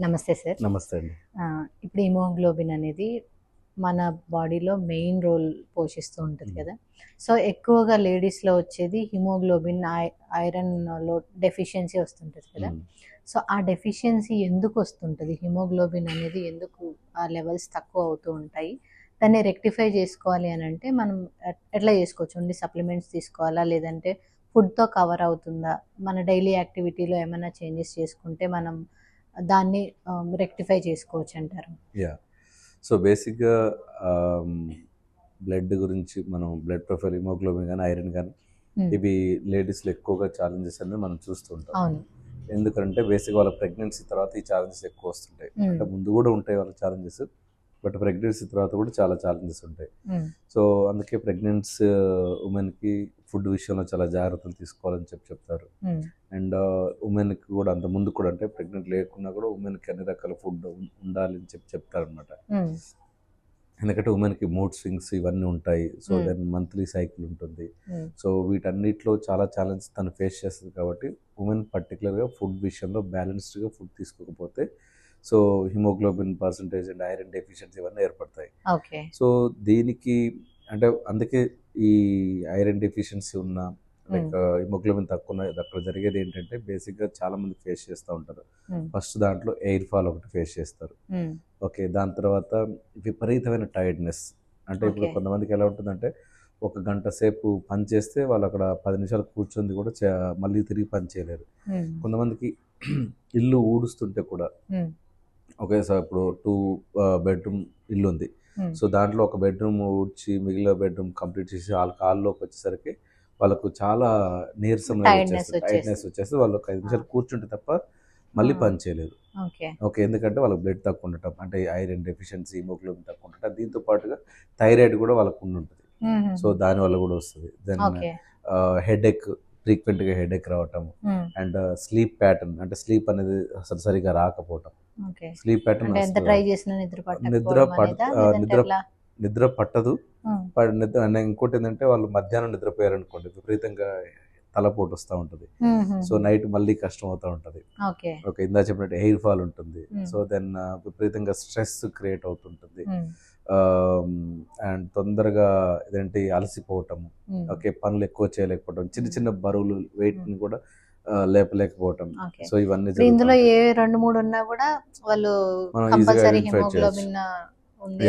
నమస్తే సార్. నమస్తే అండి. ఇప్పుడు హిమోగ్లోబిన్ అనేది మన బాడీలో మెయిన్ రోల్ పోషిస్తూ ఉంటుంది. కదా. సో ఎక్కువగా లేడీస్లో వచ్చేది హిమోగ్లోబిన్ ఐరన్లో డెఫిషియన్సీ వస్తుంటుంది కదా. సో ఆ డెఫిషియన్సీ ఎందుకు వస్తుంటుంది? హిమోగ్లోబిన్ అనేది ఎందుకు ఆ లెవెల్స్ తక్కువ అవుతూ ఉంటాయి? దాన్ని రెక్టిఫై చేసుకోవాలి అని అంటే మనం ఎట్- ఎట్లా చేసుకోవచ్చు? ఓన్లీ సప్లిమెంట్స్ తీసుకోవాలా? లేదంటే ఫుడ్తో కవర్ అవుతుందా? మన డైలీ యాక్టివిటీలో ఏమైనా చేంజెస్ చేసుకుంటే మనం దాన్ని రెక్టిఫై చేసుకోవచ్చు అంటారు. యా సో బేసిక్గా బ్లడ్ గురించి మనం బ్లడ్ ప్రొఫైల్ హిమోగ్లోబిన్ కానీ ఐరన్ కానీ Hmm. ఇవి లేడీస్లో ఎక్కువగా ఛాలెంజెస్ అనేది మనం చూస్తుంటాం అవును. ఎందుకంటే బేసిక్ వాళ్ళ ప్రెగ్నెన్సీ తర్వాత ఈ ఛాలెంజెస్ ఎక్కువ వస్తుంటాయి. Mm. అంటే ముందు కూడా ఉంటాయి వాళ్ళ ఛాలెంజెస్ బట్ ప్రెగ్నెన్సీ తర్వాత కూడా చాలా ఛాలెంజెస్ ఉంటాయి. సో అందుకే ప్రెగ్నెన్సీ ఉమెన్కి ఫుడ్ విషయంలో చాలా జాగ్రత్తలు తీసుకోవాలని చెప్పి చెప్తారు. అండ్ ఉమెన్కి కూడా అంత ముందు కూడా అంటే ప్రెగ్నెంట్ లేకున్నా కూడా ఉమెన్కి అన్ని రకాల ఫుడ్ ఉండాలి అని చెప్పి చెప్తారనమాట. ఎందుకంటే ఉమెన్కి మూడ్ స్వింగ్స్ ఇవన్నీ ఉంటాయి సో. దెన్ మంత్లీ సైకిల్ ఉంటుంది. సో వీటన్నిటిలో చాలా ఛాలెంజ్ తను ఫేస్ చేస్తుంది కాబట్టి ఉమెన్ పర్టికులర్గా ఫుడ్ విషయంలో బ్యాలెన్స్డ్గా ఫుడ్ తీసుకోకపోతే so haemoglobin percentage and iron deficiency ఇవన్నీ ఏర్పడతాయి సో దీనికి అంటే అందుకే ఈ ఐరన్ డెఫిషియన్సీ ఉన్న లైక్ హిమోగ్లోబిన్ తక్కువ ఉన్న అక్కడ జరిగేది ఏంటంటే బేసిక్గా చాలా మంది ఫేస్ చేస్తూ ఉంటారు. ఫస్ట్ దాంట్లో ఎయిర్ ఫాల్ ఒకటి ఫేస్ చేస్తారు. ఓకే దాని తర్వాత విపరీతమైన టైర్డ్నెస్ అంటే ఇప్పుడు. కొంతమందికి ఎలా ఉంటుందంటే ఒక గంట సేపు పని చేస్తే వాళ్ళు అక్కడ పది నిమిషాలు కూర్చుంది కూడా చే- మళ్ళీ తిరిగి పని చేయలేరు. కొంతమందికి ఇల్లు ఊడుస్తుంటే కూడా ఓకే సార్ ఇప్పుడు టూ బెడ్రూమ్ ఇల్లు ఉంది Mm. సో దాంట్లో ఒక బెడ్రూమ్ ఊడ్చి మిగిలిన బెడ్రూమ్ కంప్లీట్ చేసి వాళ్ళ కాల్లోకి వచ్చేసరికి వాళ్ళకు చాలా నీరసం టైట్నెస్ వచ్చేసి వాళ్ళు ఒక ఐదు నిమిషాలు కూర్చుంటే తప్ప మళ్ళీ Ah. పని చేయలేరు ఓకే ఎందుకంటే వాళ్ళకి బ్లడ్ తక్కువ ఉండటం అంటే ఐరన్ డెఫిషియన్సీ హిమోగ్లోబిన్ తక్కువ ఉండటం దీంతో పాటుగా థైరాయిడ్ కూడా వాళ్ళకు ఉంటుంది. Mm. సో దాని వల్ల కూడా వస్తుంది. దెన్ హెడ్ ఎక్ ఫ్రీక్వెంట్గా హెడ్ ఎక్ రావటం Mm. అండ్ స్లీప్ ప్యాటర్న్ అంటే స్లీప్ అనేది అసలు సరిగా రాకపోవటం. స్లీప్ ప్యాటర్న్ అంటే ఎంత ట్రై చేసినా నిద్ర నిద్ర నిద్ర-? నిద్ర పట్టదు. నిద్ర ఇంకోటి ఏంటంటే వాళ్ళు మధ్యాహ్నం నిద్రపోయారు అనుకోండి విపరీతంగా తలపోటు వస్తూ ఉంటుంది. సో నైట్ మళ్ళీ కష్టం అవుతూ ఉంటుంది. ఓకే. ఇందా చెప్పినట్టు హెయిర్ ఫాల్ ఉంటుంది. సో దెన్ విపరీతంగా స్ట్రెస్ క్రియేట్ అవుతుంటుంది. అండ్ తొందరగా ఇదేంటి అలసిపోవటం. ఓకే పనులు ఎక్కువ చేయలేకపోవటం. చిన్న చిన్న బరువులు weight ని కూడా లేపలేకపోవటం సో ఇవన్నీ ఇందులో. ఏ రెండు మూడు ఉన్నా కూడా వాళ్ళు కంపల్సరీ హిమోగ్లోబిన్ ఉంది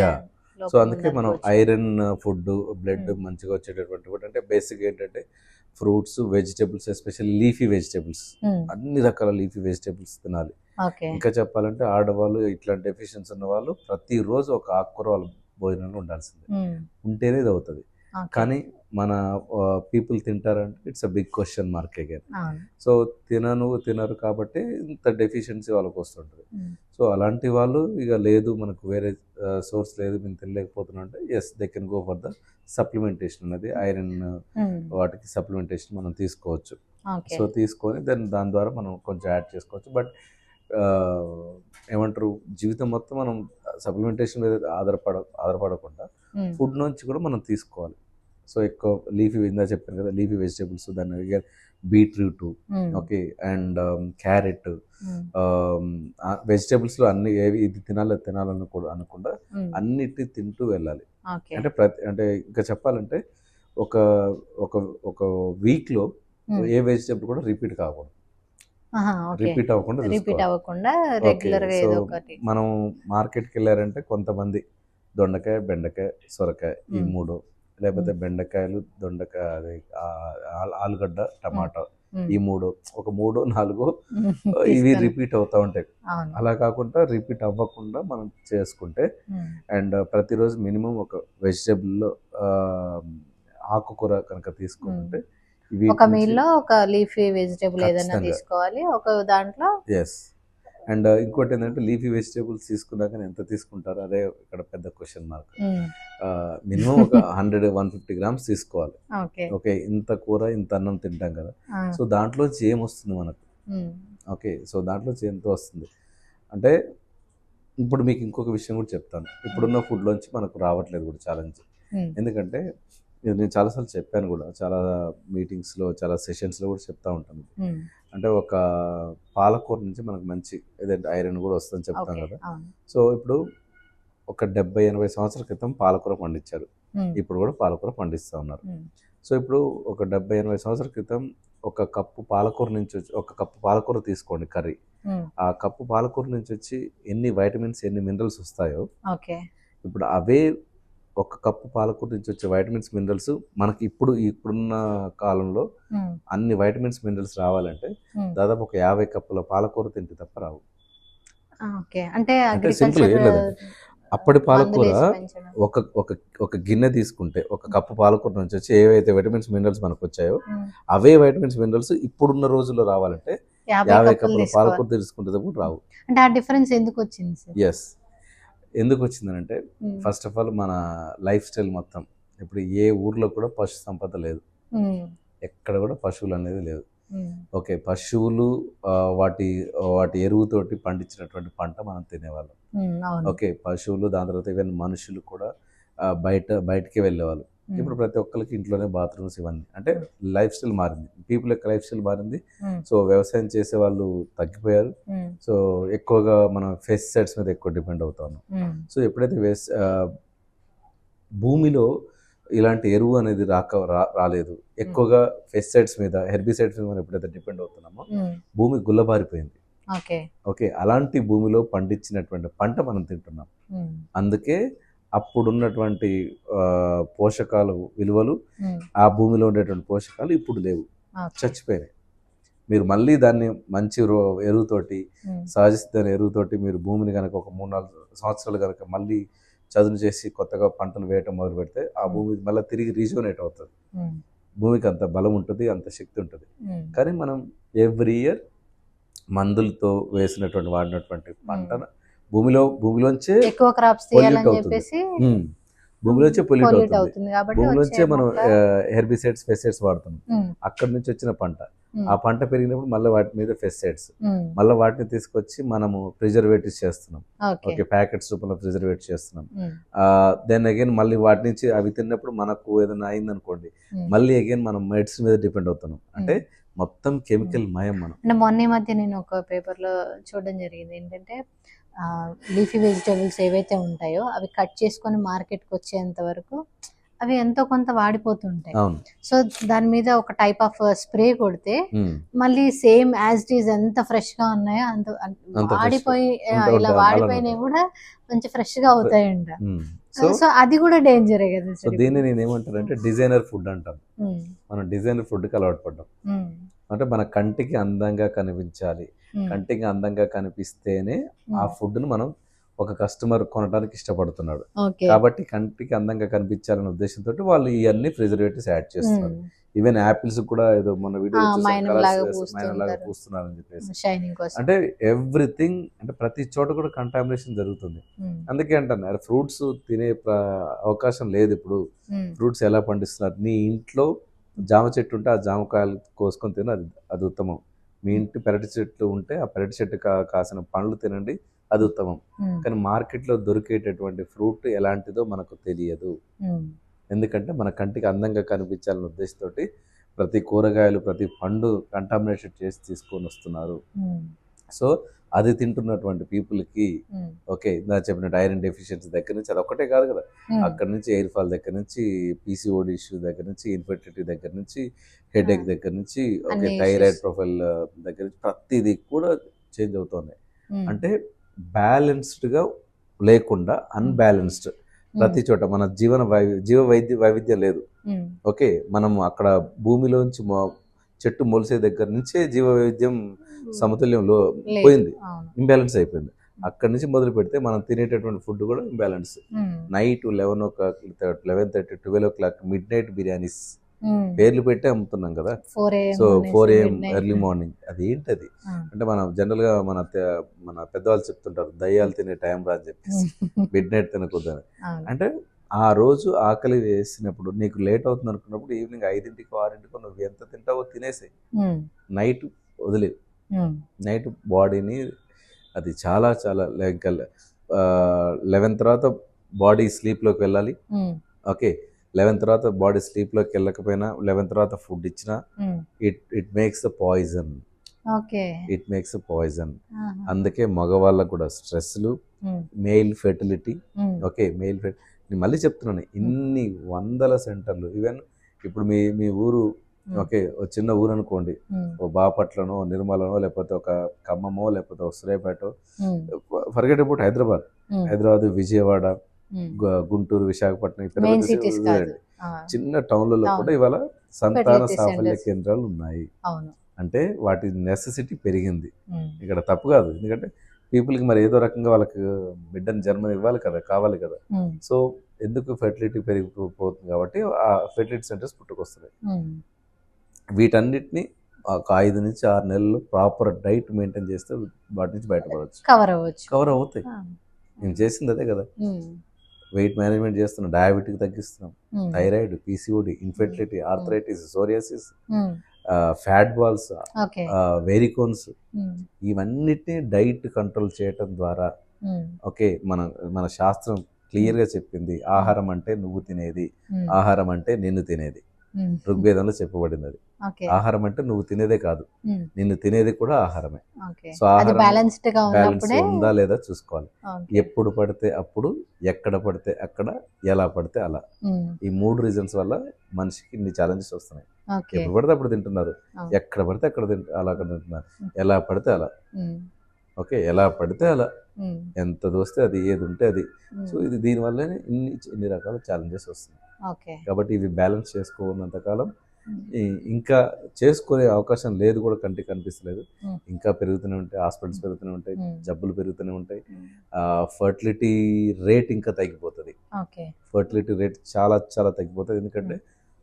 సో అందుకే మనం. Iron food blood Mm. మంచిగా వచ్చేటటువంటి ఫుడ్ అంటే బేసిక్ ఏంటంటే fruits vegetables especially leafy vegetables Mm. అన్ని రకాల లీఫీ వెజిటేబుల్స్ తినాలి ఇంకా చెప్పాలంటే ఆడవాళ్ళు ఇట్లాంటి డెఫిషియన్స్ ఉన్న వాళ్ళు ప్రతిరోజు ఒక ఆకుకూర వాళ్ళ భోజనంలో ఉండాల్సిందే Mm. ఉంటేనే ఇది అవుతుంది. కానీ మన people తింటారంటే it's a big question mark again. So తినను తినరు కాబట్టి ఇంత డెఫిషియన్సీ వాళ్ళకి వస్తుంటుంది. సో అలాంటి వాళ్ళు ఇక లేదు మనకు వేరే సోర్స్ లేదు మేము తినలేకపోతున్నాం అంటే yes they can go for the supplementation అనేది ఐరన్. వాటికి సప్లిమెంటేషన్ మనం తీసుకోవచ్చు సో తీసుకొని దెన్ దాని ద్వారా మనం కొంచెం యాడ్ చేసుకోవచ్చు బట్ ఏమంటారు జీవితం మొత్తం మనం సప్లిమెంటేషన్ మీద ఆధారపడ ఆధారపడకుండా. ఫుడ్ నుంచి కూడా మనం తీసుకోవాలి సో ఎక్కువ లీఫీ ఇందా చెప్పాను కదా లీఫీ వెజిటేబుల్స్ దాన్ని beetroot. Okay and carrot Mm. వెజిటేబుల్స్లో అన్ని ఏవి ఇది తినాలి తినాలని కూడా అనకుండా Mm. అన్నిటి తింటూ వెళ్ళాలి అంటే ప్రతి అంటే ఇంకా చెప్పాలంటే ఒక ఒక ఒక వీక్లో Mm. ఏ వెజిటేబుల్ కూడా రిపీట్ కాకూడదు రిపీట్ అవ్వకుండా రిపీట్. అవ్వకుండా రెగ్యులర్గా సో ఏదో ఒకటి మనం మార్కెట్కి వెళ్ళారంటే కొంతమంది దొండకాయ బెండకాయ సొరకాయ ఈ మ్మ్. మూడు లేకపోతే. బెండకాయలు దొండకాయ అది ఆలుగడ్డ టమాటా. ఈ మూడు ఒక మూడు నాలుగు. ఇవి. రిపీట్ అవుతూ ఉంటాయి అలా కాకుండా రిపీట్ అవ్వకుండా మనం చేసుకుంటే. అండ్ ప్రతిరోజు మినిమం ఒక వెజిటేబుల్లో ఆకుకూర కనుక తీసుకుంటే ఇవి ఒక మీల్లో ఒక లీఫీ వెజిటేబుల్ ఏదైనా. తీసుకోవాలి ఒక దాంట్లో ఎస్ అండ్ ఇంకోటి ఏంటంటే లీఫీ వెజిటేబుల్స్ తీసుకున్నాక ఎంత తీసుకుంటారు అదే ఇక్కడ పెద్ద క్వశ్చన్ మార్క్. మినిమం ఒక హండ్రెడ్ వన్ ఫిఫ్టీ గ్రామ్స్ తీసుకోవాలి ఓకే ఇంత కూర ఇంత అన్నం తింటాం కదా. సో దాంట్లోంచి ఏం వస్తుంది మనకు. ఓకే సో దాంట్లోంచి ఎంత వస్తుంది అంటే ఇప్పుడు మీకు ఇంకొక విషయం కూడా చెప్తాను ఇప్పుడున్న ఫుడ్లోంచి మనకు రావట్లేదు కూడా ఛాలెంజ్. ఎందుకంటే నేను చాలాసార్లు చెప్పాను కూడా చాలా మీటింగ్స్లో చాలా సెషన్స్లో కూడా చెప్తా ఉంటాను. అంటే ఒక పాలకూర నుంచి మనకు మంచి ఏదంటే ఐరన్ కూడా వస్తుందని చెప్తాం ఓకే కదా. సో ఇప్పుడు ఒక డెబ్బై ఎనభై సంవత్సరాల క్రితం పాలకూర పండించారు. ఇప్పుడు కూడా పాలకూర పండిస్తూ ఉన్నారు. సో ఇప్పుడు ఒక డెబ్బై ఎనభై సంవత్సరాల క్రితం ఒక కప్పు పాలకూర నుంచి వచ్చి ఒక కప్పు పాలకూర తీసుకోండి కర్రీ. ఆ కప్పు పాలకూర నుంచి వచ్చి ఎన్ని వైటమిన్స్ ఎన్ని మినరల్స్ వస్తాయో ఇప్పుడు అవే ఒక కప్పు పాలకూర నుంచి వచ్చే వైటమిన్స్ మినరల్స్ మనకి ఇప్పుడు ఇప్పుడున్న కాలంలో అన్ని వైటమిన్స్ మినరల్స్ రావాలంటే. దాదాపు ఒక యాభై కప్పుల పాలకూర తింటే తప్ప రావు అంటే గా ఏం లేదు. అప్పటి పాలకూర. ఒక ఒక ఒక గిన్నె తీసుకుంటే ఒక కప్పు పాలకూర నుంచి వచ్చి ఏవైతే వైటమిన్స్ మినరల్స్ మనకు వచ్చాయో అవే వైటమిన్స్ మినరల్స్ ఇప్పుడున్న రోజుల్లో రావాలంటే యాభై కప్పులు. పాలకూర తీసుకుంటే తప్ప రావు అంటే ఆ డిఫరెన్స్ ఎందుకు వచ్చింది ఎస్ ఎందుకు వచ్చిందనంటే ఫస్ట్ ఆఫ్ ఆల్ మన లైఫ్ స్టైల్ మొత్తం. ఇప్పుడు ఏ ఊర్లో కూడా పశు సంపద లేదు. ఎక్కడ కూడా పశువులు అనేది లేదు ఓకే పశువులు వాటి వాటి ఎరువుతోటి పండించినటువంటి పంట మనం తినేవాళ్ళం. ఓకే పశువులు దాని తర్వాత ఈవెన్ మనుషులు కూడా బయట బయటికి వెళ్ళేవాళ్ళు. ఇప్పుడు ప్రతి ఒక్కరికి ఇంట్లోనే బాత్రూమ్స్ ఇవన్నీ. అంటే లైఫ్ స్టైల్ మారింది. పీపుల్ యొక్క లైఫ్ స్టైల్ మారింది. సో వ్యవసాయం చేసే వాళ్ళు తగ్గిపోయారు. సో ఎక్కువగా మనం పెస్టిసైడ్స్ మీద ఎక్కువ డిపెండ్ అవుతా ఉన్నాం ఉమ్, సో ఎప్పుడైతే వేస్ భూమిలో ఇలాంటి ఎరువు అనేది రాక రాలేదు. ఎక్కువగా పెస్టిసైడ్స్ మీద హెర్బిసైడ్స్ మీద మనం ఎప్పుడైతే డిపెండ్ అవుతున్నామో భూమి గుల్లబారిపోయింది. ఓకే. అలాంటి భూమిలో పండించినటువంటి పంట మనం తింటున్నాం. అందుకే అప్పుడున్నటువంటి పోషకాలు విలువలు ఆ భూమిలో ఉండేటువంటి పోషకాలు ఇప్పుడు లేవు. చచ్చిపోయినాయి. మీరు మళ్ళీ దాన్ని మంచి ఎరువుతోటి సహజ సిద్ధమైన ఎరువుతోటి మీరు భూమిని కనుక ఒక మూడు నాలుగు సంవత్సరాలు కనుక మళ్ళీ చదును చేసి కొత్తగా పంటలు వేయటం మొదలు పెడితే ఆ. భూమి మళ్ళీ తిరిగి రీజోనేట్ అవుతుంది. భూమికి అంత బలం ఉంటుంది అంత శక్తి ఉంటుంది. కానీ మనం ఎవ్రీ ఇయర్ మందులతో వేసినటువంటి వాడినటువంటి పంటను భూమిలో భూమిలోంచే ఎక్కువ క్రాప్స్ తీయాలని. చెప్పేసి భూమిలోంచే పొల్యూట్ అవుతుంది. భూమిలోంచే మనం హెర్బిసైడ్స్ పెస్టిసైడ్స్ వాడుతున్నాం. ఉమ్, అక్కడి నుంచి వచ్చిన పంట. ఆ పంట పెరిగినప్పుడు మళ్ళీ వాటి మీద పెస్టిసైడ్స్ ఉమ్, మళ్ళీ వాటిని తీసుకొచ్చి మనము ప్రిజర్వేటివ్స్ చేస్తున్నాం. ఓకే. ప్యాకెట్స్ రూపంలో ప్రిజర్వేట్ చేస్తున్నాం. దెన్ అగైన్ మళ్ళీ వాటి నుంచి అవి తిన్నప్పుడు మనకు ఏదైనా అయిందనుకోండి. మళ్ళీ అగైన్ మనం మెడిసిన్ మీద డిపెండ్ అవుతున్నాం. అంటే మొత్తం కెమికల్ మయం మనం. అంటే మొన్న మధ్య నేను ఒక పేపర్లో చూడడం జరిగింది. ఏంటంటే లీఫీ వెజిటేబుల్స్ ఏవైతే ఉంటాయో అవి కట్ చేసుకొని మార్కెట్కి వచ్చేంత వరకు అవి ఎంతో కొంత వాడిపోతుంటాయి. సో దాని మీద ఒక టైప్ ఆఫ్ స్ప్రే కొడితే ఉమ్, మళ్ళీ సేమ్ యాజ్ ఇట్ ఈస్ ఎంత ఫ్రెష్గా ఉన్నాయో అంత. వాడిపోయి ఇలా వాడిపోయినవి కూడా మంచి ఫ్రెష్గా అవుతాయంట. ఉమ్. సో అది కూడా డేంజరే కదా సో దీన్ని నేను ఏమంటానంటే డిజైనర్ ఫుడ్ అంటాం ఉమ్, మనం డిజైనర్ ఫుడ్కి అలవాటు పడ్డాం. అంటే మన కంటికి అందంగా కనిపించాలి. కంటికి అందంగా కనిపిస్తేనే ఆ. ఫుడ్ను మనం ఒక కస్టమర్ కొనడానికి ఇష్టపడుతున్నాడు. కాబట్టి కంటికి అందంగా కనిపించాలనే ఉద్దేశంతో వాళ్ళు ఇవన్నీ ప్రిజర్వేటివ్స్ యాడ్ చేస్తున్నారు. ఈవెన్ యాపిల్స్ కూడా ఏదో మన వీడియో లాగా. లాగా పూస్తున్నారని చెప్పేసి. అంటే ఎవ్రీథింగ్ అంటే ప్రతి చోట కూడా కంటామినేషన్ జరుగుతుంది. అందుకే అంటాను అరే ఫ్రూట్స్ తినే అవకాశం లేదు ఇప్పుడు. ఫ్రూట్స్ ఎలా పండిస్తున్నారు? నీ ఇంట్లో జామ చెట్టు ఉంటే ఆ జామకాయలు కోసుకొని తిన అది అది ఉత్తమం. మీ ఇంటి పెరటి చెట్లు ఉంటే ఆ పెరటి చెట్టు కాసిన పండ్లు తినండి అది ఉత్తమం. కానీ మార్కెట్లో దొరికేటటువంటి ఫ్రూట్ ఎలాంటిదో మనకు తెలియదు. ఎందుకంటే మన కంటికి అందంగా కనిపించాలనే ఉద్దేశంతో ప్రతి కూరగాయలు ప్రతి పండు కంటామినేషన్ చేసి తీసుకొని వస్తున్నారు. సో అది తింటున్నటువంటి పీపుల్కి ఉమ్, ఓకే ఇందా చెప్పినట్టు ఐరన్ డెఫిషియన్సీ దగ్గర నుంచి అది ఒకటే కాదు కదా. అక్కడ నుంచి ఎయిర్ ఫాల్ దగ్గర నుంచి పీసీఓడి ఇష్యూ దగ్గర నుంచి ఇన్ఫర్టిలిటీ దగ్గర నుంచి హెడ్ ఏక్ ఆ. దగ్గర నుంచి ఓకే థైరాయిడ్. ప్రొఫైల్ దగ్గర నుంచి ప్రతిదీ కూడా చేంజ్ అవుతుంది. ఉమ్, అంటే బ్యాలెన్స్డ్గా లేకుండా అన్బ్యాలెన్స్డ్. ప్రతి చోట మన జీవన వై జీవ వైద్య వైవిధ్యం లేదు. ఓకే మనం అక్కడ భూమిలోంచి చెట్టు మొలిసే దగ్గర నుంచే జీవ వైవిధ్యం సమతుల్యంలో లేదు. పోయింది. ఇంబ్యాలెన్స్ అయిపోయింది. అక్కడి నుంచి మొదలు పెడితే మనం తినేటటువంటి ఫుడ్ కూడా imbalance night eleven o'clock eleven thirty twelve o'clock midnight biryanis పేర్లు పెట్టే అమ్ముతున్నాం కదా. 4 AM so four AM. Early morning అది ఏంటది. అంటే మనం జనరల్గా మన మన పెద్దవాళ్ళు చెప్తుంటారు దయ్యాలు తినే టైం రా అని చెప్పేసి. మిడ్ నైట్ తినకూడదని. అంటే ఆ రోజు ఆకలి వేసినప్పుడు నీకు లేట్ అవుతుంది అనుకున్నప్పుడు ఈవినింగ్ ఐదింటికో ఆరింటికో నువ్వు ఎంత తింటావో తినేసాయి. ఉమ్, నైట్ వదిలే ఉమ్, నైట్ బాడీని అది చాలా చాలా ఇంకా లెవెన్ తర్వాత బాడీ స్లీప్లోకి వెళ్ళాలి. ఓకే. లెవెన్ తర్వాత బాడీ స్లీప్లోకి వెళ్ళకపోయినా లెవెన్ తర్వాత ఫుడ్ ఇచ్చినా it it makes the poison it makes poison అందుకే మగవాళ్ళకు కూడా స్ట్రెస్లు మెయిల్ ఫెర్టిలిటీ ఓకే మెయిల్ ఫెర్టి నేను మళ్ళీ చెప్తున్నాను ఇన్ని వందల సెంటర్లు ఈవెన్ ఇప్పుడు మీ మీ ఊరు ఓకే ఒక చిన్న ఊరు అనుకోండి ఓ బాపట్లనో నిర్మలనో లేకపోతే ఒక ఖమ్మమో లేకపోతే ఒక సూర్యాపేట ఫర్గెట్ అబౌట్ హైదరాబాద్. హైదరాబాద్ విజయవాడ గుంటూరు విశాఖపట్నం చిన్న టౌన్లలో. కూడా ఇవాళ సంతాన సాఫల్య. కేంద్రాలు ఉన్నాయి. అవును. అంటే వాటి నెసెసిటీ పెరిగింది. ఇక్కడ తప్పు కాదు. ఎందుకంటే పీపుల్కి మరి ఏదో రకంగా వాళ్ళకి బిడ్డను జన్మని ఇవ్వాలి కదా కావాలి కదా. సో ఎందుకు ఫెర్టిలిటీ పెరిగిపోతుంది కాబట్టి ఆ ఫెర్టిలిటీ సెంటర్స్ పుట్టుకొస్తున్నాయి. వీటన్నిటిని ఒక ఐదు నుంచి ఆరు నెలలు ప్రాపర్ డైట్ మెయింటైన్ చేస్తే వాటి నుంచి బయటపడవచ్చు. కవర్ అవ్వచ్చు. కవర్ అవుతాయి. నేను చేసింది అదే కదా. వెయిట్ మేనేజ్మెంట్ చేస్తున్నాం diabetic తగ్గిస్తున్నాం. Thyroid PCOD infertility arthritis psoriasis. Fat balls వెరికోన్స్ ఇవన్నిటిని డైట్ కంట్రోల్ చేయటం ద్వారా ఓకే మన మన శాస్త్రం క్లియర్గా చెప్పింది. ఆహారం అంటే నువ్వు తినేది ఆహారం అంటే నిన్ను తినేది. ఋగ్వేదంలో చెప్పబడింది అది ఓకే. ఆహారం అంటే నువ్వు తినేదే కాదు. నిన్ను తినేది కూడా ఆహారమే. సో ఆహారం బ్యాలెన్స్ ఉందా లేదా చూసుకోవాలి. ఎప్పుడు పడితే అప్పుడు ఎక్కడ పడితే అక్కడ ఎలా పడితే అలా. ఈ మూడు రీజన్స్ వల్ల మనిషికి ఇన్ని ఛాలెంజెస్ వస్తున్నాయి. ఎప్పుడు పడితే అప్పుడు తింటున్నారు. ఎక్కడ పడితే అక్కడ తింటు అలా అక్కడ తింటున్నారు. ఎలా పడితే అలా. ఓకే ఎలా పడితే అలా. ఎంత దోస్తే అది ఏది ఉంటే అది. సో ఇది దీనివల్లనే ఇన్ని ఇన్ని రకాల ఛాలెంజెస్ వస్తున్నాయి. ఓకే. కాబట్టి ఇవి బ్యాలెన్స్ చేసుకోనంత కాలం ఇంకా చేసుకునే అవకాశం లేదు కూడా కంటికి కనిపిస్తలేదు. ఇంకా పెరుగుతూనే ఉంటాయి హాస్పిటల్స్ పెరుగుతూనే ఉంటాయి. జబ్బులు పెరుగుతూనే ఉంటాయి. ఫర్టిలిటీ రేట్ ఇంకా తగ్గిపోతుంది. ఫర్టిలిటీ రేట్ చాలా చాలా తగ్గిపోతుంది. ఎందుకంటే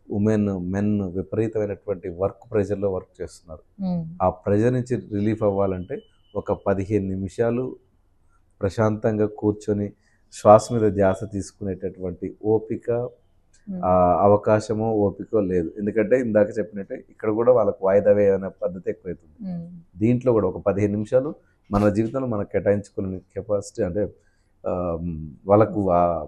ఉమెన్ మెన్ విపరీతమైనటువంటి వర్క్ ప్రెషర్లో వర్క్ చేస్తున్నారు. ఆ ప్రెషర్ నుంచి రిలీఫ్ అవ్వాలంటే ఒక పదిహేను నిమిషాలు ప్రశాంతంగా కూర్చొని శ్వాస మీద ధ్యాస తీసుకునేటటువంటి ఓపిక ఆ అవకాశమో ఓపికో లేదు. ఎందుకంటే ఇందాక చెప్పినట్టే ఇక్కడ కూడా వాళ్ళకు వాయిదా వేయనే పద్ధతి ఎక్కువైతుంది. ఉమ్, దీంట్లో కూడా ఒక పదిహేను నిమిషాలు మన జీవితంలో మనకు కేటాయించుకునే కెపాసిటీ అంటే వాళ్ళకు ఆ-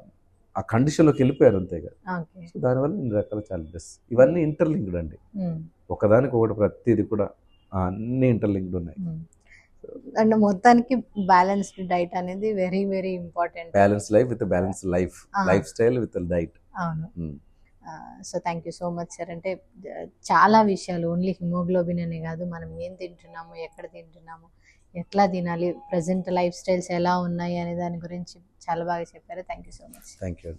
ఆ కండిషన్లోకి వెళ్ళిపోయారు అంతే కదా ఓకే. సో దానివల్ల ఇన్ని రకాల ఛాలెంజెస్ ఇవన్నీ ఇంటర్లింక్డ్ అండి. ఉమ్, ఒకదానికి ఒకటి ప్రతిదీ కూడా అన్ని ఇంటర్లింక్డ్ ఉన్నాయి. అండ్ మొత్తానికి బ్యాలెన్స్డ్ డైట్ అనేది very very important balance life with balance life. Lifestyle with diet అవును. So thank you so much sir అంటే చాలా విషయాలు ఓన్లీ హిమోగ్లోబిన్ అనే కాదు మనం ఏం తింటున్నాము ఎక్కడ తింటున్నాము ఎట్లా తినాలి ప్రజెంట్ లైఫ్ స్టైల్స్ ఎలా ఉన్నాయి అనే దాని గురించి చాలా బాగా చెప్పారు. Thank you so much thank you